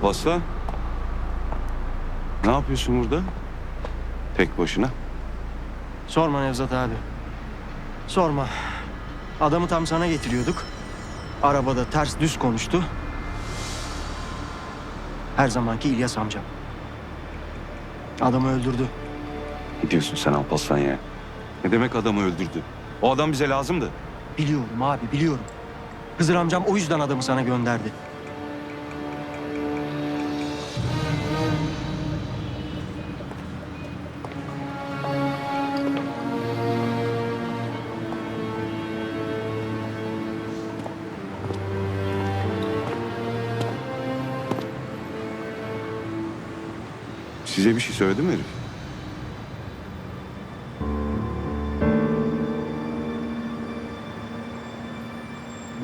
Alparslan. Ne yapıyorsun burada? Tek başına. Sorma Nevzat abi. Sorma. Adamı tam sana getiriyorduk. Arabada ters düz konuştu. Her zamanki İlyas amcam. Adamı öldürdü. Ne diyorsun sen Alparslan ya? Ne demek adamı öldürdü? O adam bize lazımdı. Biliyorum abi biliyorum. Hızır amcam o yüzden adamı sana gönderdi. Size bir şey söyledi mi herif?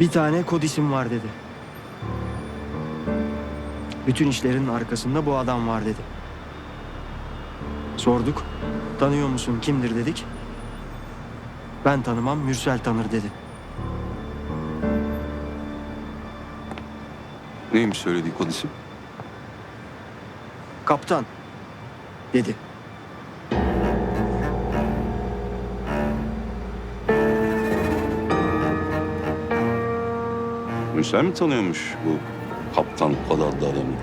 Bir tane kod isim var dedi. Bütün işlerin arkasında bu adam var dedi. Sorduk. Tanıyor musun kimdir dedik. Ben tanımam Mürsel tanır dedi. Neymiş söylediği kod isim? Kaptan dedi. Mürsel mi tanıyormuş bu kaptan kod adlı adamı?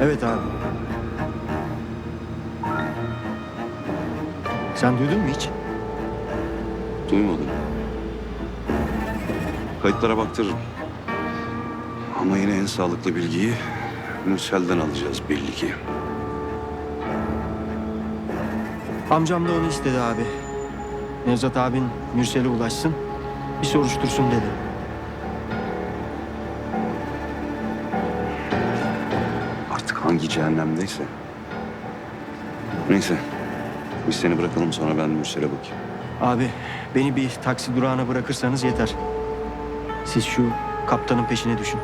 Evet abi. Sen duydun mu hiç? Duymadım. Kayıtlara baktırırım. Ama yine en sağlıklı bilgiyi Mürsel'den alacağız belli ki. Amcam da onu istedi abi. Nevzat abin Mürsel'e ulaşsın. Bir soruştursun dedi. Artık hangi cehennemdeyse. Neyse. Biz seni bırakalım sonra ben Mürsel'e bakayım. Abi beni bir taksi durağına bırakırsanız yeter. Siz şu kaptanın peşine düşün.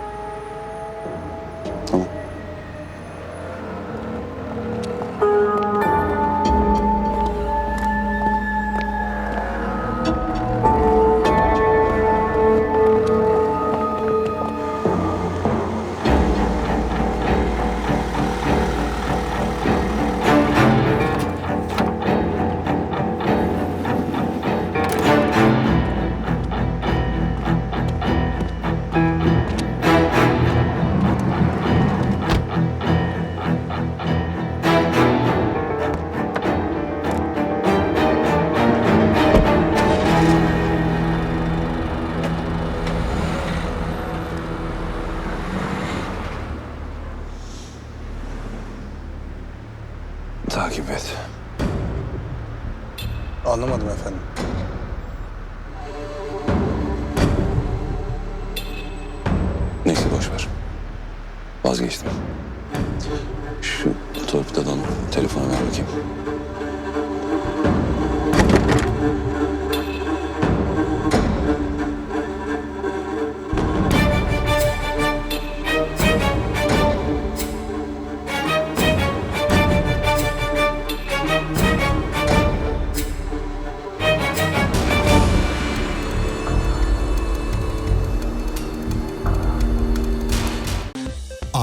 Takip et. Anlamadım efendim. Neyse boş ver. Vazgeçtim. Şu torpidodan telefonu ver bakayım.